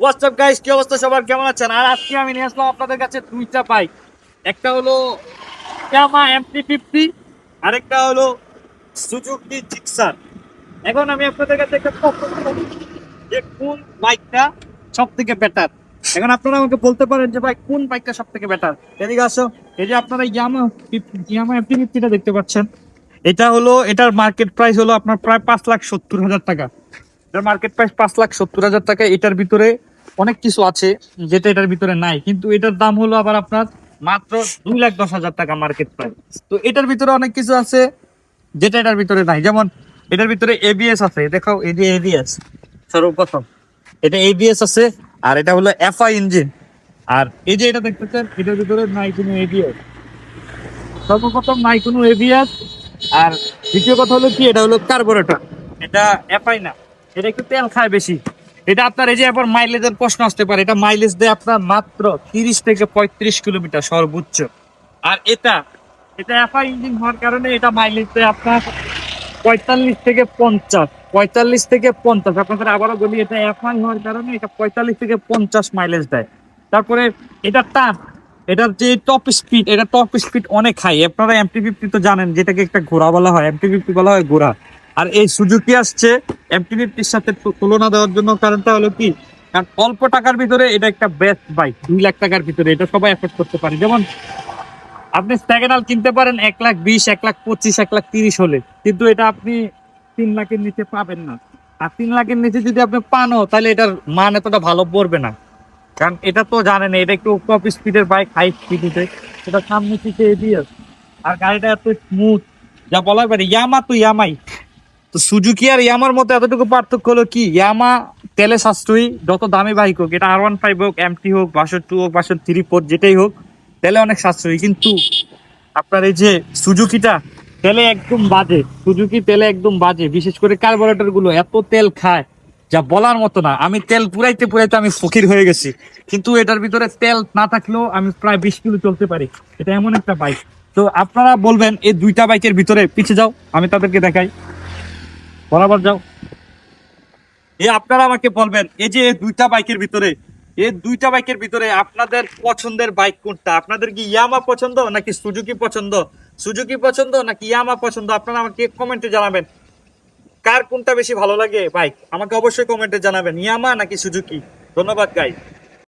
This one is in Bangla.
হোয়াটসঅ্যাপ গাইস কি অবস্থা? সবার কেমন আছেন? আর আজকে আমি নিয়ে আসলাম আপনাদের কাছে দুইটা বাইক একটা হলো ইয়ামা এমটি ফিফটি আরেকটা হলো সুজুকি জিক্সার এখন আমি আপনাদের কাছে একটা যে কোন বাইকটা সব থেকে বেটার এখন আপনারা আমাকে বলতে পারেন যে, ভাই, কোন বাইকটা সব থেকে বেটার এদিকে আসো। এই যে আপনারা ইয়ামা ইয়ামা এমটি ফিফটিটা দেখতে পাচ্ছেন। এটা হলো, এটার মার্কেট প্রাইস হলো আপনার প্রায় পাঁচ লাখ সত্তর হাজার টাকা। এটার মার্কেট প্রাইস পাঁচ লাখ সত্তর হাজার টাকা, এটার ভিতরে অনেক কিছু আছে যেটা এটার ভিতরে নাই। কিন্তু এটার দাম হলো আবার আপনার মাত্র দুই লাখ দশ হাজার টাকা মার্কেট প্রাইস তো এটার ভিতরে অনেক কিছু আছে যেটা এটার ভিতরে নাই। যেমন এটার ভিতরে এবিএস আছে। দেখো যে এবিএস সর্বপ্রথম। এটা এবিএস আছে আর এটা হলো এফআই ইঞ্জিন আর এই যে এটা দেখতেছেন, এটার ভিতরে নাই কোনো এবিএস সর্বপ্রথম নাই কোনো এবিএস আর দ্বিতীয় কথা হলো কি, এটা হলো কার্বোরেটর এটা এফআই না। এটা একটু তেল খায় বেশি। এটা আপনার এই যে এবার মাইলেজের প্রশ্ন আসতে পারে, এটা মাইলেজ দেয় আপনার মাত্র তিরিশ থেকে পঁয়ত্রিশ কিলোমিটার সর্বোচ্চ। আর এটা এটা এফআই ইঞ্জিন হওয়ার কারণে এটা মাইলেজ দেয় আপনার পঁয়তাল্লিশ থেকে পঞ্চাশ, পঁয়তাল্লিশ থেকে পঞ্চাশ। আপনাদের আবারও বলি, এটা এফআই হওয়ার কারণে এটা পঁয়তাল্লিশ থেকে পঞ্চাশ মাইলেজ দেয়। তারপরে এটা টান এটার যে টপ স্পিড এটা টপ স্পিড অনেক হাই আপনারা এমটি ফিফটি তো জানেন, যেটাকে একটা ঘোড়া বলা হয় এমটি ফিফটি বলা হয় ঘোড়া। আর এই সুজুকি আসছে এমটিনিটির সাথে তুলনা দেওয়ার জন্য, কারণটা হলো কি? কারণ অল্প টাকার ভিতরে এটা একটা বেস্ট বাইক দুই লাখ টাকার ভিতরে, এটা সবাই এফোর্ড করতে পারে। যেমন আপনি স্ট্যাগনাল কিনতে পারেন এক লাখ বিশ, এক লাখ পঁচিশ, এক লাখ তিরিশ হলে, কিন্তু এটা আপনি তিন লাখের নিচে পাবেন না। আর তিন লাখের নিচে যদি আপনি পানও, তাহলে এটার মান এতটা ভালো পড়বে না। কারণ এটা তো জানেন, এটা একটু টপ স্পিডের বাইক হাই স্পিডে এটা সামনে থেকে এবিএস আর গাড়িটা এত স্মুথ যা বলার পারে ইয়ামা তো ইয়ামাই তো সুজুকি আর ইয়ামার মধ্যে এতটুকু পার্থক্য হলো কি? ইয়ামা তেলে সাশ্রয়ী, যত দামি বাইক হোক, এটা আর ওয়ান ফাইভ হোক এমটি হোক বাসর টু হোক বাসর থ্রি ফোর যেটাই হোক, তেলে অনেক সাশ্রয়ী। কিন্তু আপনার এই যে সুজুকিটা তেলে একদম বাজে, সুজুকি তেলে একদম বাজে, বিশেষ করে কার্বোরেটরগুলো এত তেল খায়, যা বলার মতো না। আমি তেল পুরাইতে পুরাইতে আমি ফকির হয়ে গেছি। কিন্তু এটার ভিতরে তেল না থাকলেও আমি প্রায় বিশ কিলো চলতে পারি। এটা এমন একটা বাইক তো আপনারা বলবেন, এই দুইটা বাইকের ভিতরে পিছে যাও, আমি তাদেরকে দেখাই। বরাবর যাও। এ আপনারা আমাকে বলবেন, এই যে দুইটা বাইকের ভিতরে, এই দুইটা বাইকের ভিতরে আপনাদের পছন্দের বাইক কোনটা? আপনাদের কি ইয়ামা পছন্দ নাকি সুজুকি পছন্দ? সুজুকি পছন্দ নাকি ইয়ামা পছন্দ? আপনারা আমাকে কমেন্টে জানাবেন। কার কোনটা বেশি ভালো লাগে বাইক? আমাকে অবশ্যই কমেন্টে জানাবেন, ইয়ামা নাকি সুজুকি? ধন্যবাদ গাই